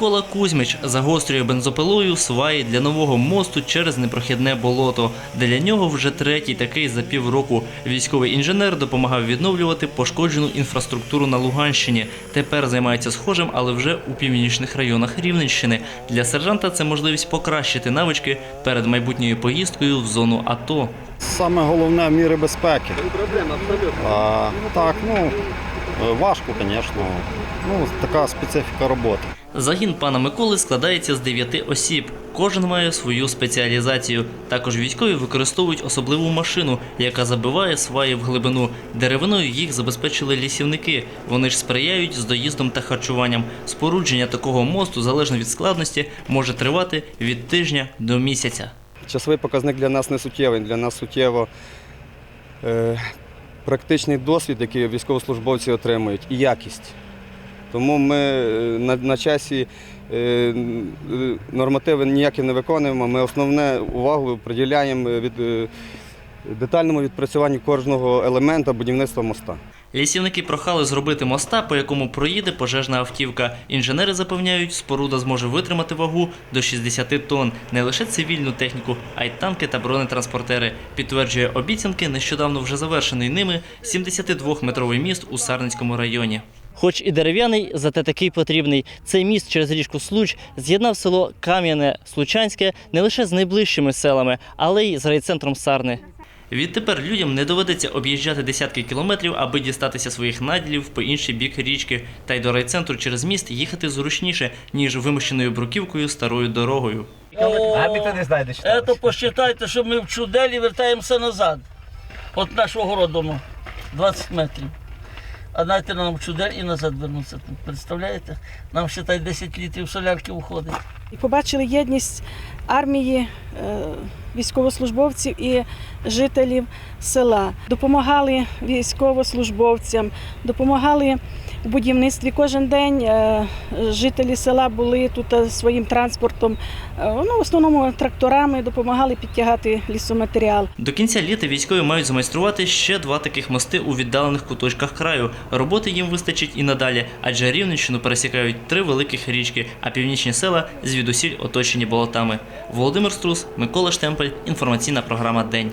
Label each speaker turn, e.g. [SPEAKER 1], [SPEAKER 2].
[SPEAKER 1] Микола Кузьмич загострює бензопилою сваї для нового мосту через непрохідне болото. Для нього вже третій такий за півроку. Військовий інженер допомагав відновлювати пошкоджену інфраструктуру на Луганщині. Тепер займається схожим, але вже у північних районах Рівненщини. Для сержанта це можливість покращити навички перед майбутньою поїздкою в зону АТО.
[SPEAKER 2] Саме головне міри безпеки. А, так, ну важко, звісно. Ну, така специфіка роботи.
[SPEAKER 1] Загін пана Миколи складається з дев'яти осіб. Кожен має свою спеціалізацію. Також військові використовують особливу машину, яка забиває сваї в глибину. Деревиною їх забезпечили лісівники. Вони ж сприяють з доїздом та харчуванням. Спорудження такого мосту, залежно від складності, може тривати від тижня до місяця.
[SPEAKER 2] Часовий показник для нас не суттєвий. Для нас суттєво е, практичний досвід, який військовослужбовці отримують, і якість. Тому ми е, на, на часі е, е, нормативи ніякі не виконуємо. Ми основне увагу приділяємо від, е, детальному відпрацюванню кожного елемента будівництва моста.
[SPEAKER 1] Лісівники прохали зробити моста, по якому проїде пожежна автівка. Інженери запевняють, споруда зможе витримати вагу до 60 тонн. Не лише цивільну техніку, а й танки та бронетранспортери. Підтверджує обіцянки нещодавно вже завершений ними 72-метровий міст у Сарненському районі. Хоч і дерев'яний, зате такий потрібний. Цей міст через річку Случ з'єднав село Кам'яне Случанське не лише з найближчими селами, але й з райцентром Сарни. Відтепер людям не доведеться об'їжджати десятки кілометрів, аби дістатися своїх наділів по інший бік річки, та й до райцентру через міст їхати зручніше, ніж вимощеною бруківкою старою дорогою.
[SPEAKER 3] А не що
[SPEAKER 4] Это посчитайте, що ми в чуделі вертаємося назад. От нашого роддому 20 метрів. А дайте нам в чудель і назад вернутися. Представляєте? Нам ще та й 10 літрів солярки уходить.
[SPEAKER 5] І побачили єдність армії, е, військовослужбовців і жителів села. Допомагали військовослужбовцям, допомагали у будівництві. Кожен день е, жителі села були тут е, своїм транспортом, е, ну, в основному тракторами допомагали підтягати лісоматеріал.
[SPEAKER 1] До кінця літа військові мають змайструвати ще два таких мости у віддалених куточках краю. Роботи їм вистачить і надалі, адже Рівненщину пересікають три великих річки, а північні села звідусіль оточені болотами. Володимир Струс, Микола Штемпель. Інформаційна програма День.